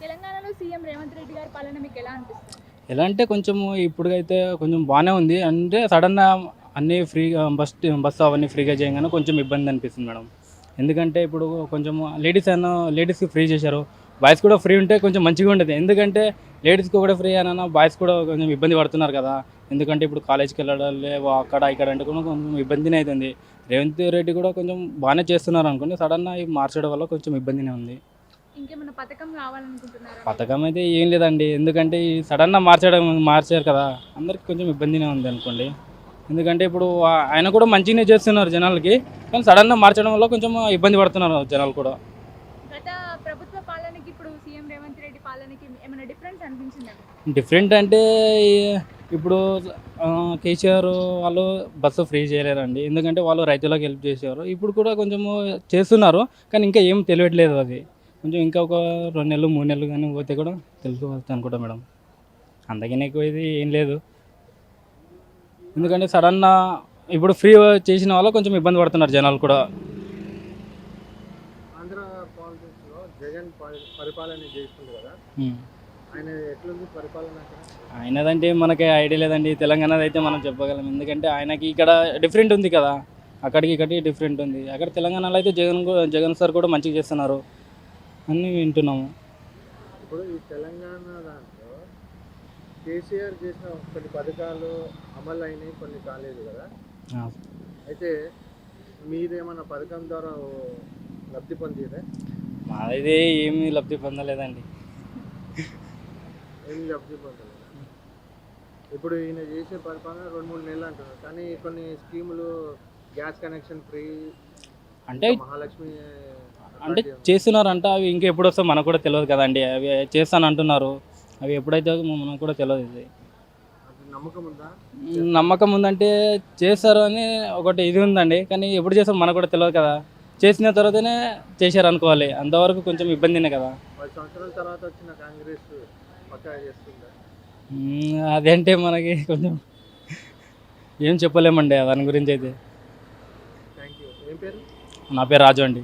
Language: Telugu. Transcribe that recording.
తెలంగాణలో సీఎం రేవంత్ రెడ్డి గారి పాలన మీకు ఎలా అనిపిస్తుంది? ఎలా అంటే కొంచెం ఇప్పుడైతే కొంచెం బాగానే ఉంది. అంటే సడన్గా అన్నీ ఫ్రీగా బస్ బస్సు అవన్నీ ఫ్రీగా చేయగానే కొంచెం ఇబ్బంది అనిపిస్తుంది మేడం. ఎందుకంటే ఇప్పుడు కొంచెం లేడీస్ అన్న లేడీస్కి ఫ్రీ చేశారు. బాయ్స్ కూడా ఫ్రీ ఉంటే కొంచెం మంచిగా ఉండేది. ఎందుకంటే లేడీస్కి కూడా ఫ్రీ అయినా బాయ్స్ కూడా కొంచెం ఇబ్బంది పడుతున్నారు కదా. ఎందుకంటే ఇప్పుడు కాలేజ్కి వెళ్ళడం లేవు అక్కడ ఇక్కడ అంటే కూడా కొంచెం ఇబ్బందినే అవుతుంది. రేవంత్ రెడ్డి కూడా కొంచెం బాగానే చేస్తున్నారు అనుకోండి సడన్గా మార్చడం వల్ల కొంచెం ఇబ్బందినే ఉంది. ఇంకేమైనా పథకం కావాలనుకుంటున్నారా? పథకం అయితే ఏం లేదండి. ఎందుకంటే ఈ సడన్గా మార్చడం మార్చారు కదా. అందరికి కొంచెం ఇబ్బందినే ఉంది అనుకోండి. ఎందుకంటే ఇప్పుడు ఆయన కూడా మంచిగానే చేస్తున్నారు జనాలకి. కానీ సడన్గా మార్చడం వల్ల కొంచెం ఇబ్బంది పడుతున్నారు జనాలు కూడా. గత ప్రభుత్వ పాలనకి ఇప్పుడు సీఎం రేవంత్ రెడ్డి పాలనకి ఏమైనా డిఫరెన్స్ అనిపించిందా? డిఫరెంట్ అంటే ఇప్పుడు కేసీఆర్ వాళ్ళు బస్సు ఫ్రీ చేయలేరండి ఎందుకంటే వాళ్ళు రైతులకు హెల్ప్ చేసేవారు. ఇప్పుడు కూడా కొంచెము చేస్తున్నారు. కానీ ఇంకా ఏం తెలియట్లేదు అది. కొంచెం ఇంకా ఒక రెండు నెలలు మూడు నెలలు కానీ పోతే కూడా తెలుసుకోవచ్చు అనుకుంటా మేడం. అందుకని ఎక్కువ ఇది ఏం లేదు. ఎందుకంటే సడన్గా ఇప్పుడు ఫ్రీ చేసిన వాళ్ళు కొంచెం ఇబ్బంది పడుతున్నారు జనాలు కూడా. ఆంధ్ర పాలిటిక్స్లో జగన్ పరి- పరిపాలన చేస్తుంది కదా. ఉమ్. ఆయన ఎట్లుంది పరిపాలన ఆయనదంటే మనకి ఐడియా లేదండి. తెలంగాణది అయితే మనం చెప్పగలం. ఎందుకంటే ఆయనకి ఇక్కడ డిఫరెంట్ ఉంది కదా. అక్కడికి ఇక్కడికి డిఫరెంట్ ఉంది. అక్కడ తెలంగాణలో అయితే జగన్ జగన్ సార్ కూడా మంచిగా చేస్తున్నారు. అని వింటున్నాము. ఇప్పుడు ఈ తెలంగాణ దాంట్లో కేసీఆర్ చేసిన కొన్ని పథకాలు అమలు అయినాయి కొన్ని కాలేదు కదా? అయితే మీరేమన్నా పథకం ద్వారా లబ్ధి పొందిరే? మాదైతే ఏమీ లబ్ధి పొందలేదండి. ఏం లబ్ధి పొందలేదు? ఇప్పుడు ఈయన చేసే పరిపాలన రెండు మూడు నెలలు అంటున్నారు. కానీ కొన్ని స్కీములు గ్యాస్ కనెక్షన్ ఫ్రీ అంటే అంటే చేస్తున్నారంట అవి ఇంకా ఎప్పుడు వస్తాయో మనకు కూడా తెలియదు కదండి. అవి చేస్తాను అంటున్నారు అవి ఎప్పుడైతే మనకు కూడా తెలియదు ఇది. నమ్మకం ఉందా? నమ్మకం ఉందంటే చేస్తారు అని ఒకటి ఇది ఉందండి. కానీ ఎప్పుడు చేస్తారో మనకు కూడా తెలియదు కదా. చేసిన తర్వాతనే చేశారు అనుకోవాలి. అంతవరకు కొంచెం ఇబ్బందినే కదా. అదంటే మనకి కొంచెం ఏం చెప్పలేమండి దాని గురించి అయితే. Thank you. ఏం పేరు? నా పేరు రాజు అండి.